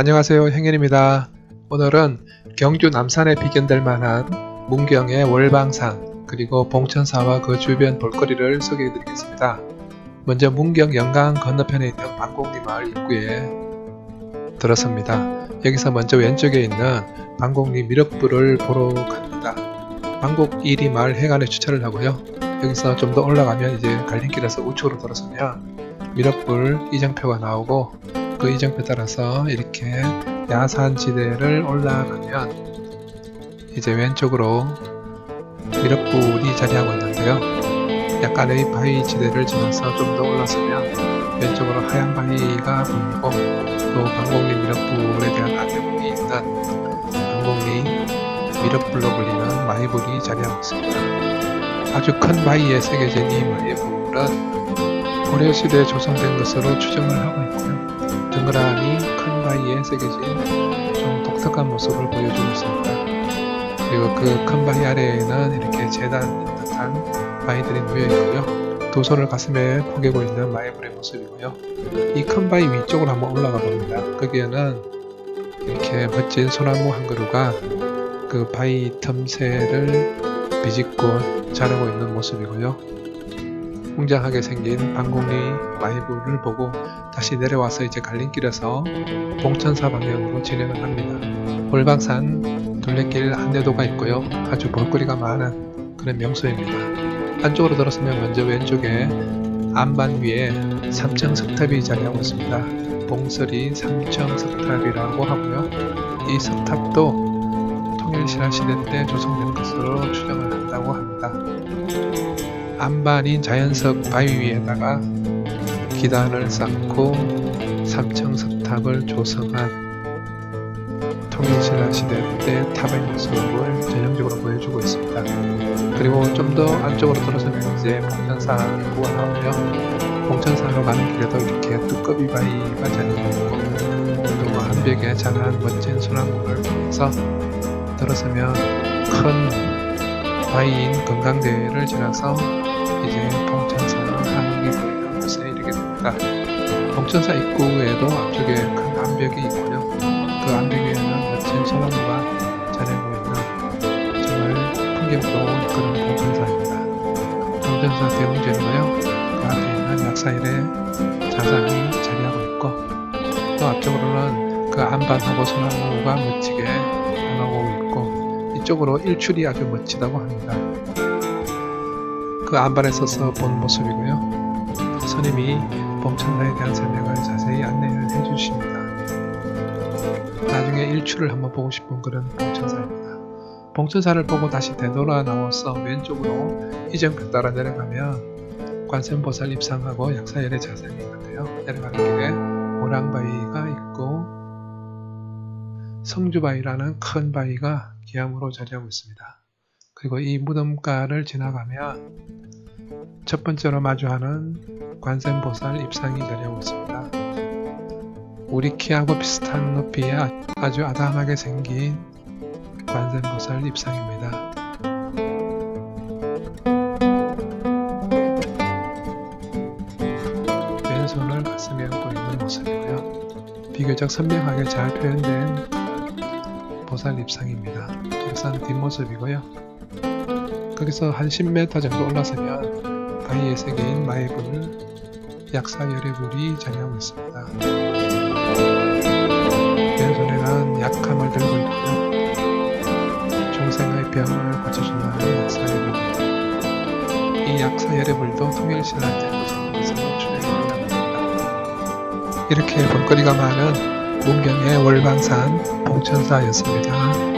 안녕하세요 행현입니다. 오늘은 경주 남산에 비견될 만한 문경의 월방산 그리고 봉천사와 그 주변 볼거리를 소개해 드리겠습니다. 먼저 문경 영강 건너편에 있는 방곡리 마을 입구에 들었습니다. 여기서 먼저 왼쪽에 있는 방곡리 미륵불을 보러 갑니다. 방곡 1리 마을 해관에 주차를 하고요. 여기서 좀 더 올라가면 이제 갈림길에서 우측으로 돌아서면 미륵불 이정표가 나오고 그 이정표 따라서 이렇게 야산지대를 올라가면 이제 왼쪽으로 미륵불이 자리하고 있는데요. 약간의 바위 지대를 지나서 좀 더 올라서면 왼쪽으로 하얀 바위가 보이고 또 방곡리 미륵불에 대한 안내문이 있는 방곡리 미륵불로 불리는 마이불이 자리하고 있습니다. 아주 큰 바위에 새겨진 이 마이불은 고려시대에 조성된 것으로 추정을 하고 있고요. 등그라니 큰 바위에 새겨진 좀 독특한 모습을 보여주고 있습니다. 그리고 그 큰 바위 아래에는 이렇게 재단 듯한 바위들이 놓여 있고요. 두 손을 가슴에 포개고 있는 마이불의 모습이고요. 이 큰 바위 위쪽으로 한번 올라가 봅니다. 거기에는 이렇게 멋진 소나무 한 그루가 그 바위 틈새를 비집고 자라고 있는 모습이고요. 웅장하게 생긴 방공리 마이불을 보고 다시 내려와서 이제 갈림길에서 봉천사 방향으로 진행을 합니다. 월방산 둘레길 안내도가 있고요. 아주 볼거리가 많은 그런 명소입니다. 안쪽으로 들어서면 먼저 왼쪽에 안반 위에 삼청 석탑이 자리하고 있습니다. 봉설이 삼청 석탑이라고 하고요. 이 석탑도 통일신라 시대 때 조성된 것으로 추정을 한다고 합니다. 안반인 자연석 바위 위에다가 기단을 쌓고 삼청석탑을 조성한 통일신라 시대 때 탑의 모습을 전형적으로 보여주고 있습니다. 그리고 좀 더 안쪽으로 들어서면 이제 봉천사 입구가 나오고요. 봉천사로 가는 길에도 이렇게 두꺼비 바위가 자리하고 있고 또 한벽에 자란 멋진 소나무를 보면서 들어서면 큰 바위인 건강대회를 지나서 이제 봉천사 한옥이 보이는 곳에 이르게 됩니다. 봉천사 입구에도 앞쪽에 큰 암벽이 있고요. 그 암벽 위에는 멋진 소나무가 자리하고 있는 정말 풍경로운 그런 봉천사입니다. 봉천사 대웅전이고요. 그 앞에 있는 약사일의 자산이 자리하고 있고 또 앞쪽으로는 그 안반하고 소나무가 멋지게 변하고 이쪽으로 일출이 아주 멋지다고 합니다. 그 안반에 서서 본 모습이고요. 스님이 봉천사에 대한 설명을 자세히 안내를 해주십니다. 나중에 일출을 한번 보고 싶은 그런 봉천사입니다. 봉천사를 보고 다시 되돌아 나와서 왼쪽으로 이정표 따라 내려가면 관세음보살 입상하고 약사열의 자산이 있는데요. 내려가는 길에 오랑바위가 있고 성주바위라는 큰 바위가 기암으로 자리하고 있습니다. 그리고 이 무덤가를 지나가면 첫 번째로 마주하는 관세음보살 입상이 자리하고 있습니다. 우리 키하고 비슷한 높이에 아주 아담하게 생긴 관세음보살 입상입니다. 왼손을 가슴에 안고 있는 모습이고요. 비교적 선명하게 잘 표현된 보살 입상입니다. 입상 뒷모습이고요. 거기서 한 10m 정도 올라서면 바위에 새긴 마이불 약사 열의 불이 자리하고 있습니다. 왼손에는 약함을 들고 있고요. 중생의 병을 고쳐준다는 약사 열의 불. 이 약사 열의 불도 통일신라 때 조성에서 출연이 합니다. 이렇게 볼거리가 많은 문경의 월반산 봉천사였습니다.